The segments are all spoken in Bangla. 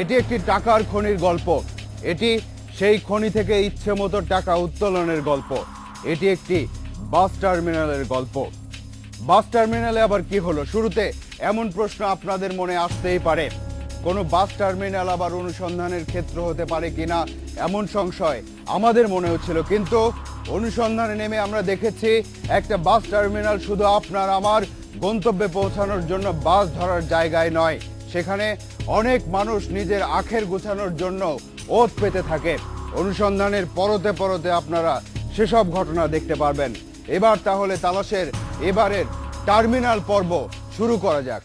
এটি একটি টাকার খনির গল্প। এটি সেই খনি থেকে ইচ্ছে মতো টাকা উত্তোলনের গল্প। এটি একটি বাস টার্মিনালের গল্প। বাস টার্মিনালে আবার কি হলো? শুরুতে এমন প্রশ্ন আপনাদের মনে আসতেই পারে। কোনো বাস টার্মিনাল আবার অনুসন্ধানের ক্ষেত্র হতে পারে কিনা? এমন সংশয় আমাদের মনে হচ্ছিল কিন্তু অনুসন্ধানে নেমে আমরা দেখেছি একটা বাস টার্মিনাল শুধু আপনার, আমার গন্তব্যে পৌঁছানোর জন্য বাস ধরার জায়গায় নয়। সেখানে অনেক মানুষ নিজের আখের গুছানোর জন্য ওত পেতে থাকে। অনুসন্ধানের পরতে পরতে আপনারা সেসব ঘটনা দেখতে পারবেন। এবার তাহলে তালাশের এবারের টার্মিনাল পর্ব শুরু করা যাক।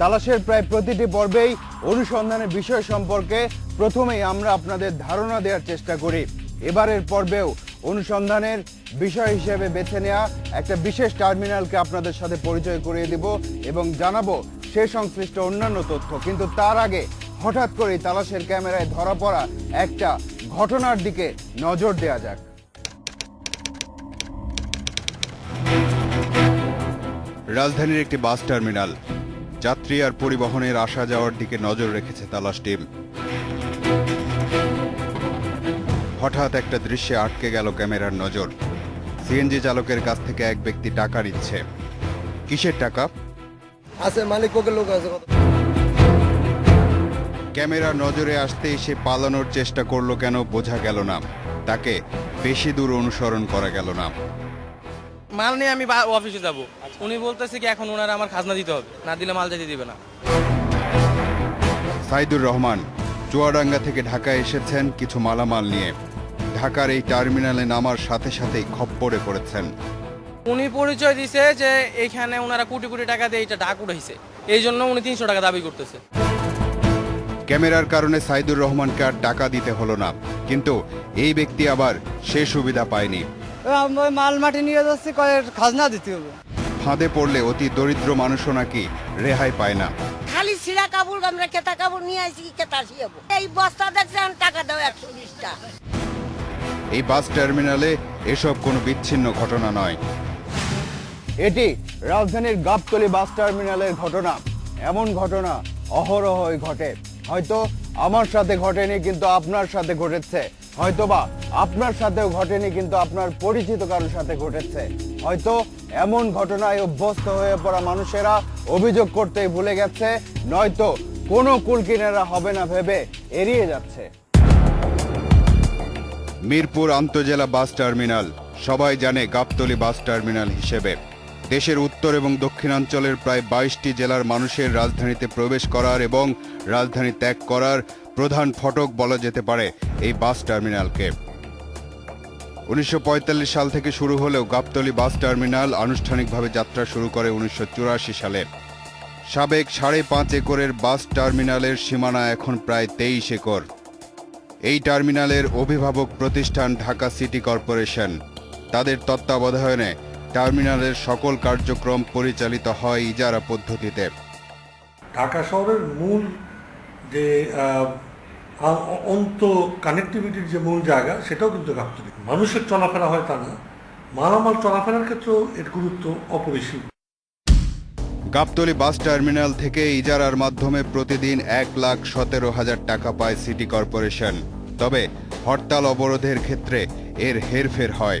তালাশের প্রায় প্রতিটি পর্বেই অনুসন্ধানের বিষয় সম্পর্কে প্রথমেই আমরা আপনাদের ধারণা দেওয়ার চেষ্টা করি। এবারের পর্বেও অনুসন্ধানের বিষয় হিসেবে বেছে নেওয়া একটা বিশেষ টার্মিনালকে আপনাদের সাথে পরিচয় করিয়ে দিব এবং জানাব সে সংশ্লিষ্ট অন্যান্য তথ্য। কিন্তু তার আগে হঠাৎ করেই তালাশের ক্যামেরায় ধরা পড়া একটা ঘটনার দিকে নজর দেওয়া যাক। রাজধানীর একটি বাস টার্মিনাল যাত্রী আর পরিবহনের আসা যাওয়ার দিকে নজর রেখেছে তালাশ টিম। হঠাৎ একটা দৃশ্যে আটকে গেল ক্যামেরার নজর। সিএনজি চালকের কাছ থেকে এক ব্যক্তি টাকা নিচ্ছে। কিসের টাকা? আছে মালিক পক্ষের লোক আছে। কত ক্যামেরার নজরে আসতেই সে পালানোর চেষ্টা করল কেন বোঝা গেল না। তাকে বেশি দূর অনুসরণ করা গেল না। মাল নিয়ে আমি অফিসে যাব। উনি বলতেছে কি এখন ওনারা আমার খাজনা দিতে হবে। না দিলে মাল যেতে দিবে না। সাইদুর রহমান চুয়াডাঙ্গা থেকে ঢাকায় এসেছেন কিছু মালামাল নিয়ে। ঢাকার এই টার্মিনালে নামার সাথে সাথেই খপ্পরে পড়েছেন। উনি পরিচয় দিছে যে এখানে ওনারা কোটি কোটি টাকা দিয়ে এটা ডাক উঠেছে এই জন্য উনি তিনশো টাকা দাবি করতেছে। ক্যামেরার কারণে সাইদুর রহমানকে আর টাকা দিতে হলো না। কিন্তু এই ব্যক্তি আবার সে সুবিধা পায়নি। মাল মাটি নিয়ে যাচ্ছি কয়েক খাজনা দিতে হবে। ফাঁদে পড়লে অতি দরিদ্র মানুষও নাকি রেহাই পায় না। খালি ছিঁড়া কাপড় আমরা কেতা কাপড় নিয়ে আসি কেতা শিয়াবো এই বস্তা দেখছেন টাকা দাও একশো বিশটা। এই বাস টার্মিনালে এসব কোনো বিচ্ছিন্ন ঘটনা নয়। এটি রাজধানীর গাবতলি বাস টার্মিনালের ঘটনা। এমন ঘটনা অহরহই ঘটে। হয়তো আমার সাথে ঘটেনি, কিন্তু আপনার সাথে ঘটেছে। হয়তোবা আপনার সাথেও ঘটেনি, কিন্তু আপনার পরিচিত কারোর সাথে ঘটেছে। হয়তো এমন ঘটনায় অভ্যস্ত হয়ে পড়া মানুষেরা অভিযোগ করতেই ভুলে গেছে, নয়তো কোনো কুলকিনারা হবে না ভেবে এড়িয়ে যাচ্ছে। মিরপুর আন্তজেলা বাস টার্মিনাল, সবাই জানে গাবতলী বাস টার্মিনাল হিসেবে। দেশের উত্তর এবং দক্ষিণাঞ্চলের প্রায় বাইশটি জেলার মানুষের রাজধানীতে প্রবেশ করার এবং রাজধানী ত্যাগ করার প্রধান ফটক বলা যেতে পারে এই বাস টার্মিনালকে। উনিশশো পঁয়তাল্লিশ সাল থেকে শুরু হলেও গাবতলী বাস টার্মিনাল আনুষ্ঠানিকভাবে যাত্রা শুরু করে উনিশশো চুরাশি সালে। সাবেক সাড়ে পাঁচ একরের বাস টার্মিনালের সীমানা এখন প্রায় তেইশ একর। এই টার্মিনালের অভিভাবক প্রতিষ্ঠান ঢাকা সিটি কর্পোরেশন। তাদের তত্ত্বাবধানে টার্মিনালের সকল কার্যক্রম পরিচালিত হয় ইজারা পদ্ধতিতে। ঢাকা শহরের মূল যে অন্ত কানেক্টিভিটির যে মূল জায়গা সেটাও কিন্তু গাবতলী মানুষের চলাফেরা হয় তা না। মালামাল চলাফেরার ক্ষেত্রেও এর গুরুত্ব অপরিসীম। গাবতলী বাস টার্মিনাল থেকে ইজারার মাধ্যমে প্রতিদিন এক লাখ সতেরো হাজার টাকা পায় সিটি কর্পোরেশন। তবে হরতাল অবরোধের ক্ষেত্রে এর হেরফের হয়।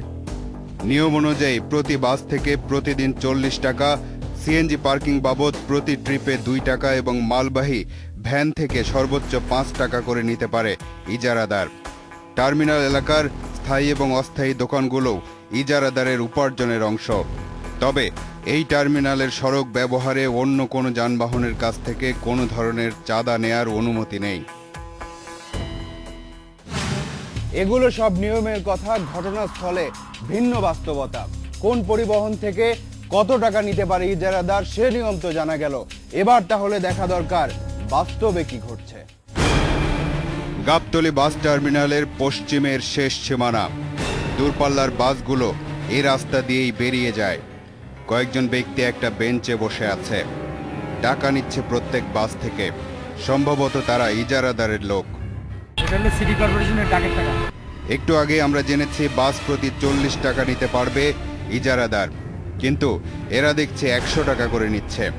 নিয়ম অনুযায়ী প্রতি বাস থেকে প্রতিদিন চল্লিশ টাকা সিএনজি পার্কিং বাবদ প্রতি ট্রিপে দুই টাকা এবং মালবাহী ভ্যান থেকে সর্বোচ্চ পাঁচ টাকা করে নিতে পারে ইজারাদার। টার্মিনাল এলাকার স্থায়ী এবং অস্থায়ী দোকানগুলোও ইজারাদারের উপার্জনের অংশ। তবে এই টার্মিনালের সড়ক ব্যবহারে অন্য কোনো যানবাহনের কাছ থেকে কোনো ধরনের চাঁদা নেয়ার অনুমতি নেই। এগুলো সব নিয়মের কথা ঘটনাস্থলে ভিন্ন বাস্তবতা। কোন পরিবহন থেকে কত টাকা নিতে পারে ইজারাদার সে নিয়ম তো জানা গেল। এবার তাহলে দেখা দরকার বাস্তবে কি ঘটছে। গাবতলি বাস টার্মিনালের পশ্চিমের শেষ সীমানা। দূরপাল্লার বাসগুলো এই রাস্তা দিয়েই বেরিয়ে যায়। কয়েকজন ব্যক্তি একটা বেঞ্চে বসে আছে। টাকা নিচ্ছে প্রত্যেক বাস থেকে। সম্ভবত তারা ইজারাদারের লোক। এটা হলো সিটি কর্পোরেশনের টাকা। একটু আগে আমরা জেনেছি বাস প্রতি চল্লিশ টাকা নিতে পারবে ইজারাদার। কিন্তু এরা দেখছে একশো টাকা করে নিচ্ছে।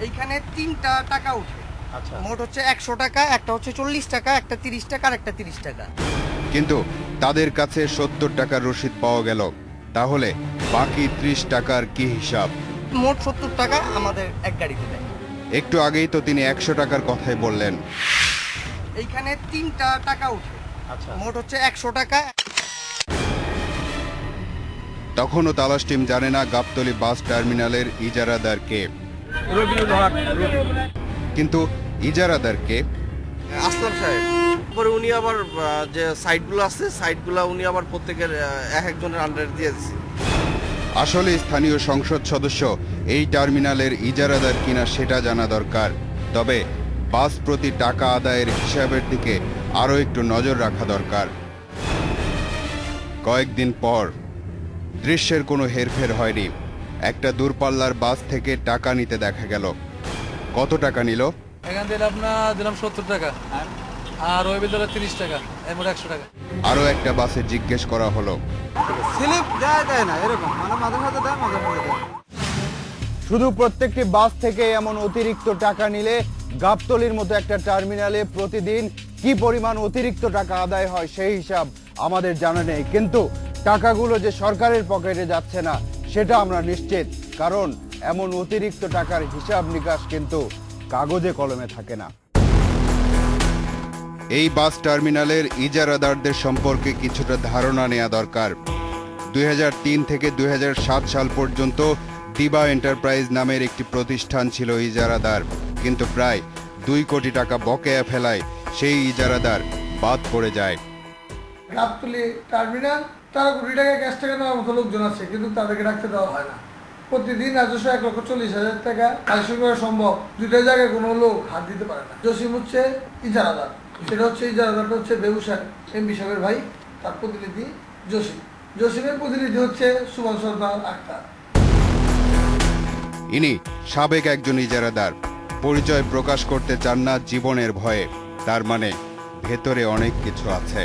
এইখানে তিনটা টাকা উঠে। আচ্ছা। মোট হচ্ছে একশো টাকা একটা হচ্ছে চল্লিশ টাকা একটা তিরিশ টাকা আর একটা তিরিশ টাকা। কিন্তু তাদের কাছে সত্তর টাকার রসিদ পাওয়া গেল। তাহলে বাকি ত্রিশ টাকার কি হিসাব? মোট সত্তর টাকা আমাদের এক গাড়িতে দেয়। একটু আগেই তো তিনি একশো টাকার কথাই বললেন। এইখানে তিনটা টাকা উঠে। মোট হচ্ছে একশো টাকা। তখনও তালাশ টিম জানে না গাবতলী বাস টার্মিনালের ইজারাদার কে। কিন্তু ইজারাদার কে? আসলাম সাহেব। পরে উনি আবার যে সাইটগুলো আছে সাইটগুলো উনি আবার প্রত্যেকের এক একজনের আন্ডারে দিয়ে দিচ্ছে আসলে স্থানীয় সংসদ সদস্য এই টার্মিনালের ইজারাদার কিনা সেটা জানা দরকার। তবে বাস প্রতি টাকা আদায়ের হিসাবের দিকে আরও একটু নজর রাখা দরকার। কয়েকদিন পর দৃশ্যের কোনো হেরফের হয়নি। একটা দূরপাল্লার বাস থেকে টাকা নিতে দেখা গেল। কত টাকা নিল? এখান থেকে আপনার দিলাম সত্তর টাকা। আর ওই বিদ্যালয় তিরিশ টাকা একশো টাকা। আরও একটা বাসে জিজ্ঞেস করা হলো। স্লিপ দেয় দেয় না এরকম। মানে মাঝে মাঝে দেয় মাঝে মাঝে দেয়। শুধু প্রত্যেকটি বাস থেকে এমন অতিরিক্ত টাকা নিলে গাবতলির মতো একটা টার্মিনালে প্রতিদিন কি পরিমাণ অতিরিক্ত টাকা আদায় হয় সেই হিসাব আমাদের জানা নেই। কিন্তু টাকাগুলো যে সরকারের পকেটে যাচ্ছে না, সেটা আমরা নিশ্চিত। কারণ এমন অতিরিক্ত টাকার হিসাব নিকাশ কিন্তু কাগজে কলমে থাকে না। এই বাস টার্মিনালের ইজারাদারদের সম্পর্কে কিছুটা ধারণা নেওয়া দরকার। দুই হাজার তিন থেকে দুই হাজার সাত সাল পর্যন্ত দিবা এন্টারপ্রাইজ নামের একটি প্রতিষ্ঠান ছিল ইজারাদার। কিন্তু প্রায় দুই কোটি টাকা বকেয়া ফেলায় সেই ইজারাদার বাদ পড়ে যায়। গাবতলি টার্মিনাল তারা কোটি টাকা ক্যাশ টাকা নেওয়ার মতো লোকজন আছে কিন্তু তাদেরকে রাখতে দেওয়া হয় না। প্রতিদিন রাজস্ব এক লক্ষ চল্লিশ হাজার টাকা। কালেকশন করা সম্ভব দুইটা জায়গায় কোনো লোক হাত দিতে পারে না। জসিম হচ্ছে ইজারাদার। সেটা হচ্ছে ইজারাদারটা হচ্ছে বেউসার এমপি সাহেবের ভাই তার প্রতিনিধি জসিম। জসিমের প্রতিনিধি হচ্ছে সুমন সর্দার আক্তার। ইনি সাবেক একজন ইজারাদার। পরিচয় প্রকাশ করতে চান না জীবনের ভয়ে। তার মানে ভেতরে অনেক কিছু আছে।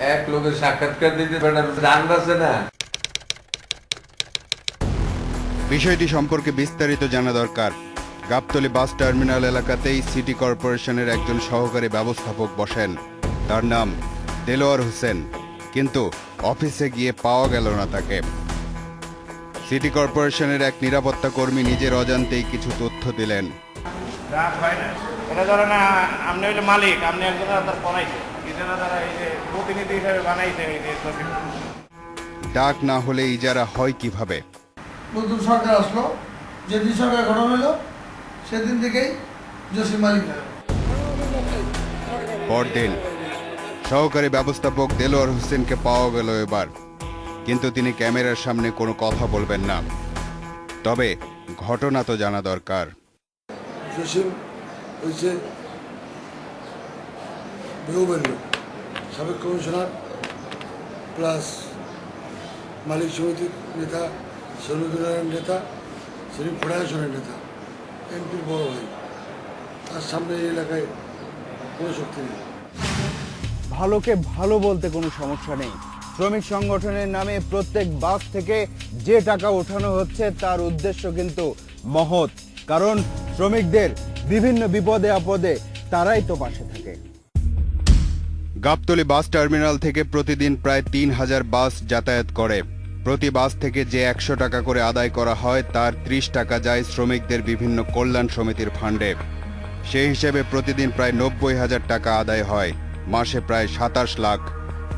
এক লোকের সাক্ষাৎকার দিতে পারে আছে না। বিষয়টি সম্পর্কে বিস্তারিত জানা দরকার। গাবতলী বাস টার্মিনাল এলাকাতেই সিটি কর্পোরেশনের একজন সহকারী ব্যবস্থাপক বসেন। তার নাম দেলোয়ার হোসেন কিন্তু অফিসে গিয়ে পাওয়া গেল না তাকে। সিটি কর্পোরেশনের এক নিরাপত্তা কর্মী নিজের অজান্তেই কিছু তথ্য দিলেন। রাত হয় না। এটা ধরেন আপনি হইলে মালিক আপনি একজন তার বানাইছে এজন্য তারা এই যে প্রতিনিধি হিসাবে বানাইছে এই যে ডাক না হলে ইজারা হয় কীভাবে? নতুন সরকার আসলো যেদিন সরকার গঠন হলো সেদিন থেকেই জসিম মালিক পরদিন সহকারী ব্যবস্থাপক দেলোয়ার হোসেনকে পাওয়া গেল এবার। কিন্তু তিনি ক্যামেরার সামনে কোনো কথা বলবেন না। তবে ঘটনা তো জানা দরকার। জসিম হয়েছে। বেহুবের লোক সাবেক কমিশনার প্লাস মালিক সমিতির নেতা সনুদুলের নেতা, শ্রী ফেডারেশনের নেতা, এমপির বড় ভাই। তার সামনে এই এলাকায় কোনো শক্তি নেই। ভালোকে ভালো বলতে কোনো সমস্যা নেই। শ্রমিক সংগঠনের নামে প্রত্যেক বাস থেকে যে টাকা ওঠানো হচ্ছে তার উদ্দেশ্য কিন্তু মহৎ। কারণ শ্রমিকদের বিভিন্ন বিপদে আপদে তারাই তো পাশে থাকে। গাবতলী বাস টার্মিনাল থেকে প্রতিদিন প্রায় তিন হাজার বাস যাতায়াত করে। প্রতি বাস থেকে যে একশো টাকা করে আদায় করা হয়, তার ত্রিশ টাকা যায় শ্রমিকদের বিভিন্ন কল্যাণ সমিতির ফান্ডে। সেই হিসেবে প্রতিদিন প্রায় নব্বই হাজার টাকা আদায় হয়। মাসে প্রায় সাতাশ লাখ,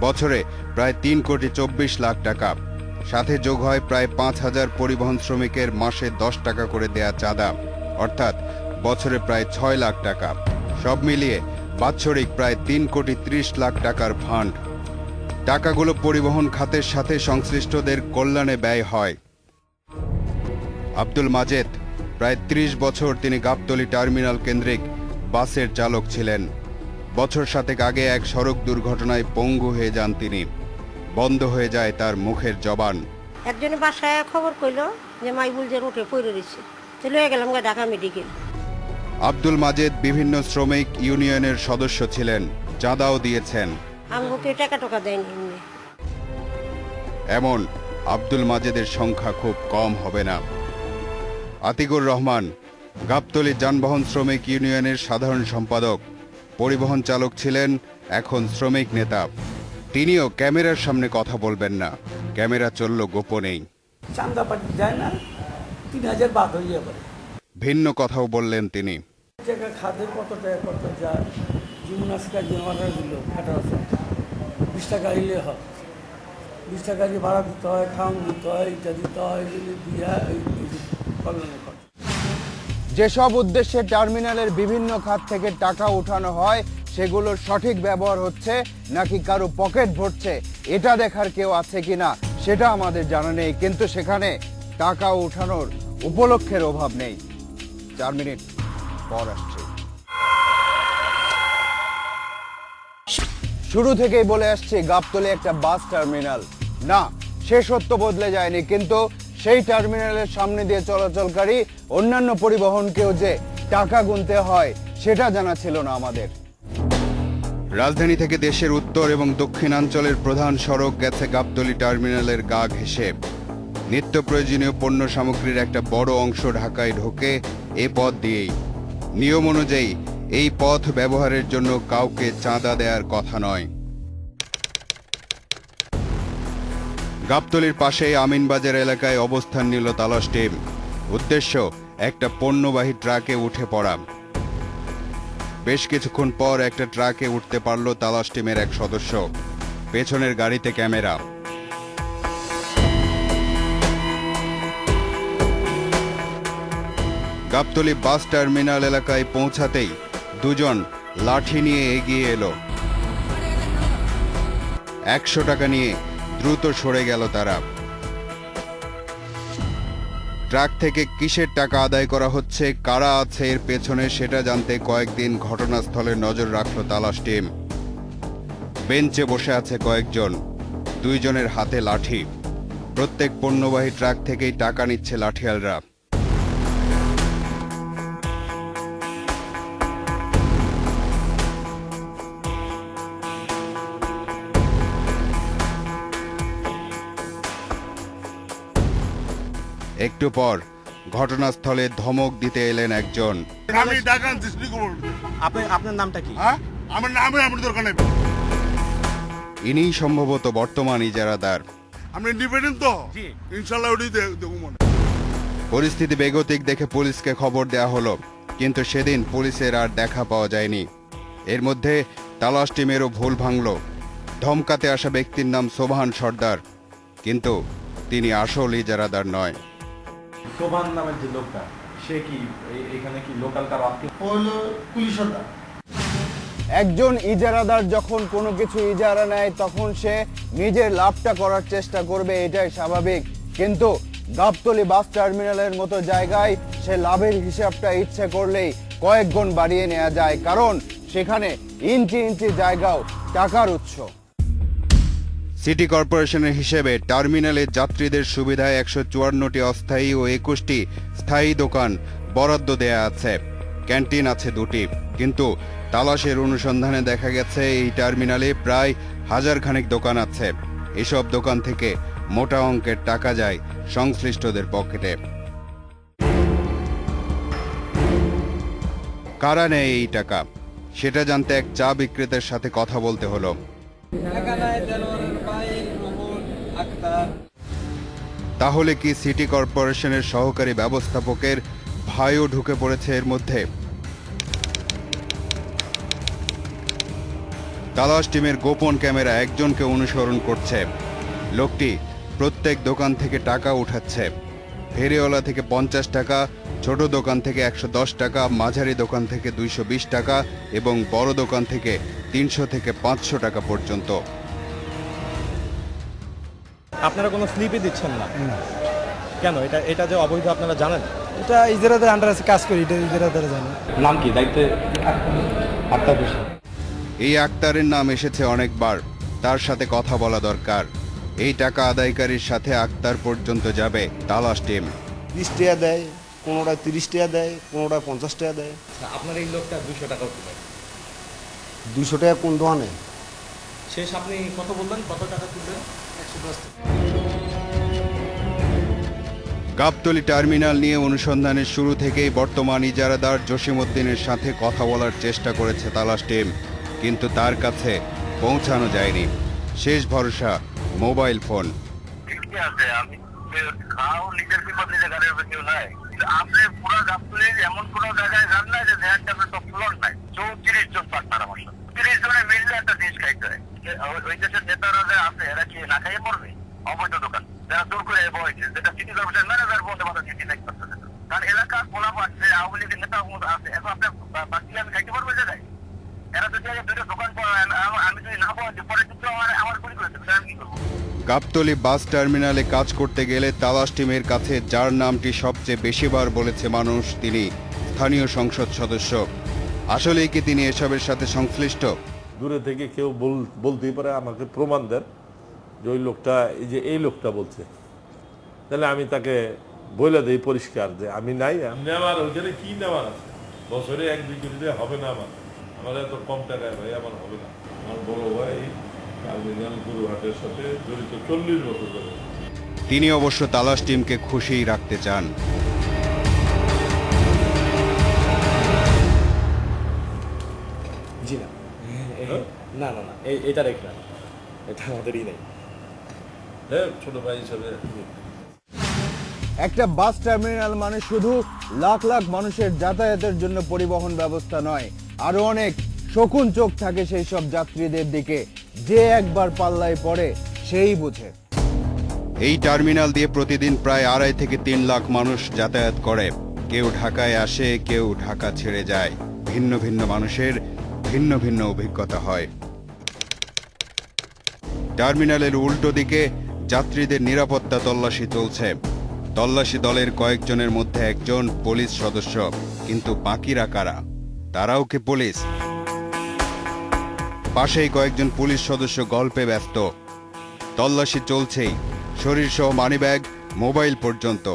বছরে প্রায় তিন কোটি চব্বিশ লাখ টাকা। সাথে যোগ হয় প্রায় পাঁচ হাজার পরিবহন শ্রমিকের মাসে দশ টাকা করে দেয়া চাঁদা। অর্থাৎ বছরে প্রায় ছয় লাখ টাকা। সব মিলিয়ে বাৎসরিক প্রায় তিন কোটি ত্রিশ লাখ টাকার ফান্ড। টাকাগুলো পরিবহন খাতের সাথে সংশ্লিষ্টদের কল্যাণে ব্যয় হয়। আব্দুল মাজেদ, প্রায় ত্রিশ বছর তিনি গাবতলী টার্মিনাল কেন্দ্রিক বাসের চালক ছিলেন। বছর সাতেক আগে এক সড়ক দুর্ঘটনায় পঙ্গু হয়ে যান তিনি। বন্ধ হয়ে যায় তার মুখের জবান। একজনে বাসায় খবর কইলো যে মাইবুল যে রোটে পড়ে রয়েছে চলে গেলাম ঢাকা মেডিকেল। আব্দুল মাজেদ বিভিন্ন শ্রমিক ইউনিয়নের সদস্য ছিলেন চাঁদাও দিয়েছেন। আমগো টাকা টাকা দেয়নি এমন আব্দুল মাজেদের সংখ্যা খুব কম হবে না। আতিকুর রহমান গাবতলী যানবাহন শ্রমিক ইউনিয়নের সাধারণ সম্পাদক পরিবহন চালক ছিলেন এখন শ্রমিক নেতা। তিনিও ক্যামেরার সামনে কথা বলবেন না। ক্যামেরা চলল গোপনেই। চান্দা যায় না তিন হাজার বাদ হয়ে যাবে। ভিন্ন কথাও বললেন তিনি। টাকা খাদে কত টাকা কত যেমন আজকাল যে অর্ডার দিল আঠারো বিশ টাকা এলে হয়। বিশ টাকা যে ভাড়া দিতে হয়, খাওয়ান দিতে হয়, এটা দিতে হয় এগুলো যে কল্যাণের যেসব উদ্দেশ্যে টার্মিনালের বিভিন্ন খাত থেকে টাকা উঠানো হয়, সেগুলোর সঠিক ব্যবহার হচ্ছে নাকি কারও পকেট ভরছে, এটা দেখার কেউ আছে কিনা, সেটা আমাদের জানা নেই, কিন্তু সেখানে টাকা উঠানোর উপলক্ষের অভাব নেই। চার মিনিট। শুরু থেকেই বলে আসছে, গাবতলে একটা বাস টার্মিনাল। না, সে সত্য বদলে যায়নি, কিন্তু সেই টার্মিনালের সামনে দিয়ে চলাচলকারী অন্যান্য পরিবহনকেও যে টাকা গুনতে হয়, সেটা জানা ছিল না আমাদের। রাজধানী থেকে দেশের উত্তর এবং দক্ষিণাঞ্চলের প্রধান সড়ক গেছে গাবতলি টার্মিনালের গা ঘেঁষে। নিত্য প্রয়োজনীয় পণ্য সামগ্রীর একটা বড় অংশ ঢাকায় ঢোকে এ পথ দিয়েই। নিয়ম অনুযায়ী এই পথ ব্যবহারের জন্য কাউকে চাঁদা দেওয়ার কথা নয়। গাবতলীর পাশে আমিনবাজার এলাকায় অবস্থান নিল তালাশ টিম। উদ্দেশ্য, একটা পণ্যবাহী ট্রাকে উঠে পড়া। বেশ কিছুক্ষণ পর একটা ট্রাকে উঠতে পারল তালাশ টিমের এক সদস্য। পেছনের গাড়িতে ক্যামেরা। গাবতলী বাস টার্মিনাল এলাকায় পৌঁছাতেই দুজন লাঠি নিয়ে এগিয়ে এলো। একশো টাকা নিয়ে দ্রুত সরে গেল তারা। ট্রাক থেকে কিসের টাকা আদায় করা হচ্ছে, কারা আছে এর পেছনে সেটা জানতে কয়েকদিন ঘটনাস্থলে নজর রাখল তালাশ টিম। বেঞ্চে বসে আছে কয়েকজন, দুইজনের হাতে লাঠি। প্রত্যেক পণ্যবাহী ট্রাক থেকেই টাকা নিচ্ছে লাঠিয়ালরা। একটু পর ঘটনাস্থলে ধমক দিতে এলেন একজন। আমি আপনি আপনার নামটা কি? হ্যাঁ? আমার নামে আমার দরকার নেই। ইনিই সম্ভবত বর্তমান ইজারাদার। আমরা ইন্ডিপেন্ডেন্ট তো? ইনশাল্লাহ ওটাই দেখব মনে পরিস্থিতি বেগতিক দেখে পুলিশকে খবর দেওয়া হলো কিন্তু সেদিন পুলিশের আর দেখা পাওয়া যায়নি। এর মধ্যে তালাশ টিমেরও ভুল ভাঙল। ধমকাতে আসা ব্যক্তির নাম সোভান সর্দার কিন্তু তিনি আসল ইজারাদার নয়। সোভান নামের যে লোকটা সে কি এখানে কি লোকাল কারও আত্মীয়? হলো পুলিশ একজন ইজারাদার যখন কোনো কিছু ইজারা নেয় তখন সে নিজের লাভটা করার চেষ্টা করবে এটাই স্বাভাবিক। কিন্তু গাবতলি বাস টার্মিনালের মতো জায়গায় সে লাভের হিসাবটা ইচ্ছে করলেই কয়েক গুণ বাড়িয়ে নেওয়া যায় কারণ সেখানে ইঞ্চি ইঞ্চি জায়গাও টাকার উৎস। সিটি কর্পোরেশনের হিসেবে টার্মিনালে যাত্রীদের সুবিধায় একশো চুয়ান্নটি অস্থায়ী ও একুশটি স্থায়ী দোকান বরাদ্দ দেয়া আছে। ক্যান্টিন আছে দুটি। কিন্তু তালাশের অনুসন্ধানে দেখা গেছে, এই টার্মিনালে প্রায় হাজার খানেক দোকান আছে। এসব দোকান থেকে মোটা অঙ্কের টাকা যায় সংশ্লিষ্টদের পকেটে। কারা নেয় এই টাকা? সেটা জানতে এক চা বিক্রেতার সাথে কথা বলতে হলো। তাহলে কি সিটি কর্পোরেশনের সহকারী ব্যবস্থাপকের ভাইও ঢুকে পড়েছে এর মধ্যে? তালাশ টিমের গোপন ক্যামেরা একজনকে অনুসরণ করছে। লোকটি প্রত্যেক দোকান থেকে টাকা উঠাচ্ছে। ফেরিওয়ালা থেকে পঞ্চাশ টাকা, ছোট দোকান থেকে একশো দশ টাকা, মাঝারি দোকান থেকে দুইশো বিশ টাকা এবং বড় দোকান থেকে তিনশো থেকে পাঁচশো টাকা পর্যন্ত। আপনারা কোনো স্লিপই দিচ্ছেন না। কেন? এটা এটা যে অবৈধ আপনারা জানেন? এটা ইজারাদের আন্ডার আছে কাজ করি এটা ইজারাদার জানে। নাম কি? দায়িত্বে খুশি এই আক্তারের নাম এসেছে অনেকবার। তার সাথে কথা বলা দরকার। এই টাকা আদায়কারীর সাথে আক্তার পর্যন্ত যাবে তালাশ টিম। বিশ টাকা দেয় কোনোটা তিরিশ টাকা দেয় কোনোটা পঞ্চাশ টাকা দেয়। আপনার এই লোকটা দুশো টাকা তুলে দুশো টাকা কোন দোকানে? শেষ আপনি কত বললেন? কত টাকা দশ গাবতলী টার্মিনাল নিয়ে অনুসন্ধানের শুরু থেকেই বর্তমান ইজারাদার জসিমউদ্দিনের সাথে কথা বলার চেষ্টা করেছে তালাশ টিম, কিন্তু তার কাছে পৌঁছানো যায়নি। শেষ ভরসা মোবাইল ফোন। চৌত্রিশ জন পার্টনার আমার সাথে। তিরিশ মিললে একটা জিনিস খাইতে হয়। ওই- দেশের নেতারা যে আছে, এরা কি না খাইয়ে অবৈধ দোকান। যারা দূর করে বসে যেটা সিটি কর্পোরেশন ম্যানেজার বলতে সিটি করতেছে কারণ এলাকার আওয়ামী লীগের নেতা আছে। এখন আপনি বাকি আমি খাইতে পারব জায়গায়? এরা যদি দুটো দোকান করেন আমি যদি না পরে কিন্তু আমার আমার করে দেবে আমি কি করব? গাবতলী বাস টার্মিনালে কাজ করতে গেলে তালাশ টিমের কাছে, যার নামটি সবচেয়ে বেশিবার বলেছে মানুষ, তিনি স্থানীয় সংসদ সদস্য। আসলেই কি তিনি এসবের সাথে সংশ্লিষ্ট? দূরে থেকে কেউ বল- বলতেই পারে আমাকে প্রমাণ দেন যে ওই লোকটা এই যে এই লোকটা বলছে। তাহলে আমি তাকে বলে দেই পরিষ্কার যে আমি নাই নেওয়ার ওইখানে কি নেওয়ার আছে? বছরে এক দুই কোটি হবে না আমার। আমার এত কম টাকায় ভাই আমার হবে না। আমার বড় ভাই টার্মিনাল গুরুহাটের সাথে জড়িত চল্লিশ বছর ধরে। তিনি অবশ্য তালাশ টিমকে খুশিই রাখতে চান। না না না এটা রেখ না। এটা আমাদেরই নেই হ্যাঁ ছোট ভাই হিসাবে একটা বাস টার্মিনাল মানে শুধু লাখ লাখ মানুষের যাতায়াতের জন্য পরিবহন ব্যবস্থা নয় আরও অনেক শকুন চোখ থাকে সেই সব যাত্রীদের দিকে। যে একবার পাল্লায় পড়ে সেই বুঝে। এই টার্মিনাল দিয়ে প্রতিদিন প্রায় আড়াই থেকে তিন লাখ মানুষ যাতায়াত করে। কেউ ঢাকায় আসে কেউ ঢাকা ছেড়ে যায়। ভিন্ন ভিন্ন মানুষের ভিন্ন ভিন্ন অভিজ্ঞতা হয়। টার্মিনালের উল্টো দিকে যাত্রীদের নিরাপত্তা তল্লাশি চলছে। তল্লাশি দলের কয়েকজনের মধ্যে একজন পুলিশ সদস্য, কিন্তু বাকিরা কারা? তারাও কি পুলিশ? পাশেই কয়েকজন পুলিশ সদস্য গল্পে ব্যস্ত। তল্লাশি চলছেই, শরীরসহ মানিব্যাগ, মোবাইল পর্যন্ত।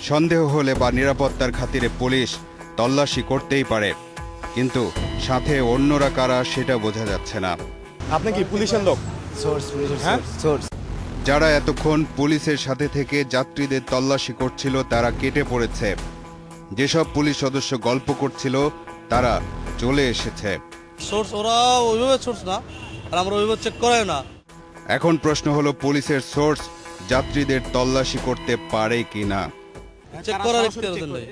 সন্দেহ হলে বা নিরাপত্তার খাতিরে পুলিশ তল্লাশি করতেই পারে। কিন্তু সাথে অন্যরা কারা সেটা বোঝা যাচ্ছে না। আপনি কি পুলিশের লোক? সোর্স হ্যাঁ? সোর্স যারা এতক্ষণ পুলিশের সাথে থেকে যাত্রীদের তল্লাশি করছিল তারা কেটে পড়েছে। যেসব পুলিশ সদস্য গল্প করছিল তারা চলে এসেছে। সোর্স ওরা ওইভাবে সোর্স না আর আমরা ওইভাবে চেক করাই না। এখন প্রশ্ন হলো পুলিশের সোর্স যাত্রীদের তল্লাশি করতে পারে চেক করার একটু নেই।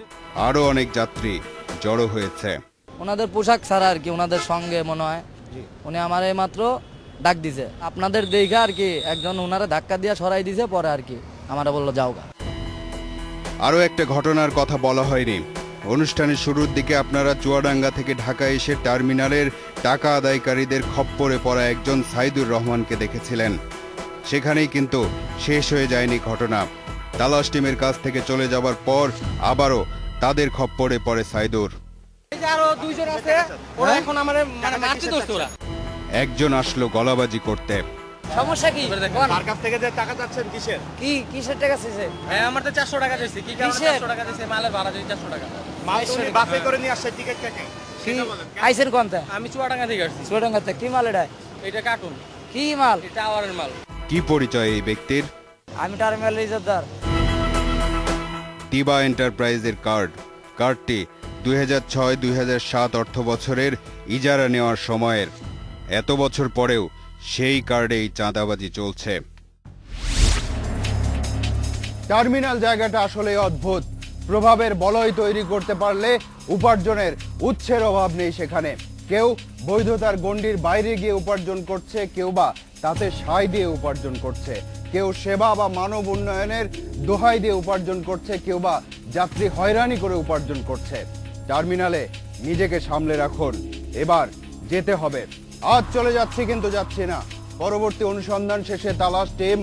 আরও অনেক যাত্রী জড়ো হয়েছে। ওনাদের পোশাক ছাড়া আর কি ওনাদের সঙ্গে মনে হয়। উনি আমার এই মাত্র ডাক দিছে। আপনাদের দেখে আর কি একজন ওনারা ধাক্কা দিয়ে সরাই দিছে পরে আর কি আমারা বলল যাও গা। আরও একটা ঘটনার কথা বলা হয়নি। অনুষ্ঠানের শুরুর দিকে আপনারা চুয়াডাঙ্গা থেকে ঢাকা এসে টার্মিনালের টাকা আদায়কারীদের খপ্পরে পড়া একজন সাইদুর রহমানকে দেখেছিলেন। সেখানেই কিন্তু শেষ হয়ে যায়নি ঘটনা। তালাশ টিমের কাছ থেকে চলে যাবার পর আবারও তাদের খপ্পরে পড়ে সাইদুর। এই আরও দুইজন আছে ওরা এখন আমার মানে মারতে ধরছে ওরা। একজন আসলো গলাবাজি করতে। সমস্যা কি? তার কাছ থেকে যে টাকা চাচ্ছেন কিসের? কি কিসের টাকা শেষে হ্যাঁ আমার তো চারশো টাকা দিয়েছে কি কারণে কিসের? চারশো টাকা দিয়েছে মালের ভাড়া দিয়েছে চারশো টাকা মাল উনি বাসে করে নিয়ে আসছে টিকিট কেটে কোনটা আমি চুয়াডাঙ্গা থেকে আসছি। চুয়াডাঙ্গাতে। কি মাল এটা? এটা কার্টুন কি মাল? এটা টাওয়ারের মাল। কি পরিচয় এই ব্যক্তির? আমি টার্মিনাল ইজাদার টিবা এন্টারপ্রাইজের কার্ড কার্ডটি দুই হাজার ছয় দুই হাজার সাত অর্থ বছরের ইজারা নেওয়ার সময়ের। এত বছর পরেও সেই কার্ডেই চাঁদাবাজি চলছে। টার্মিনাল জায়গাটা আসলে অদ্ভুত। প্রভাবের বলয় তৈরি করতে পারলে উপার্জনের উৎসের অভাব নেই সেখানে। কেউ বৈধতার গণ্ডির বাইরে গিয়ে উপার্জন করছে, কেউ বা তাতে সায় দিয়ে উপার্জন করছে। কেউ সেবা বা মানব উন্নয়নের দোহাই দিয়ে উপার্জন করছে, কেউ বা যাত্রী হয়রানি করে উপার্জন করছে। টার্মিনালে নিজেকে সামলে রাখুন। এবার যেতে হবে। আজ চলে যাচ্ছি কিন্তু যাচ্ছি না। পরবর্তী অনুসন্ধান শেষে তালাশ টিম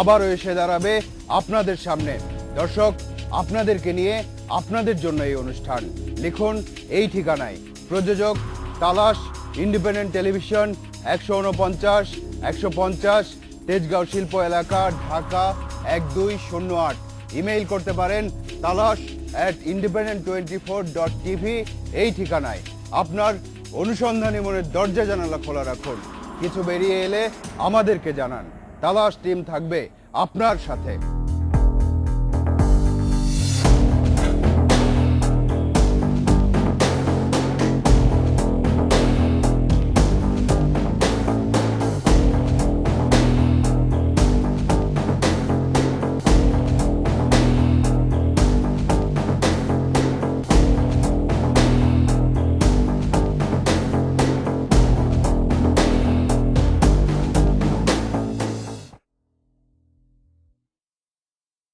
আবারও এসে দাঁড়াবে আপনাদের সামনে। দর্শক, আপনাদেরকে নিয়ে আপনাদের জন্য এই অনুষ্ঠান। লিখুন এই ঠিকানায়, প্রযোজক তালাশ, ইন্ডিপেন্ডেন্ট টেলিভিশন, একশো উনপঞ্চাশ একশো পঞ্চাশ, তেজগাঁও শিল্প এলাকা, ঢাকা, এক দুই শূন্য আট। ইমেইল করতে পারেন Talash at Independent twenty four dot TV এই ঠিকানায়। আপনার অনুসন্ধানী মনের দরজা জানালা খোলা রাখুন। কিছু বেরিয়ে এলে আমাদেরকে জানান। তালাশ টিম থাকবে আপনার সাথে।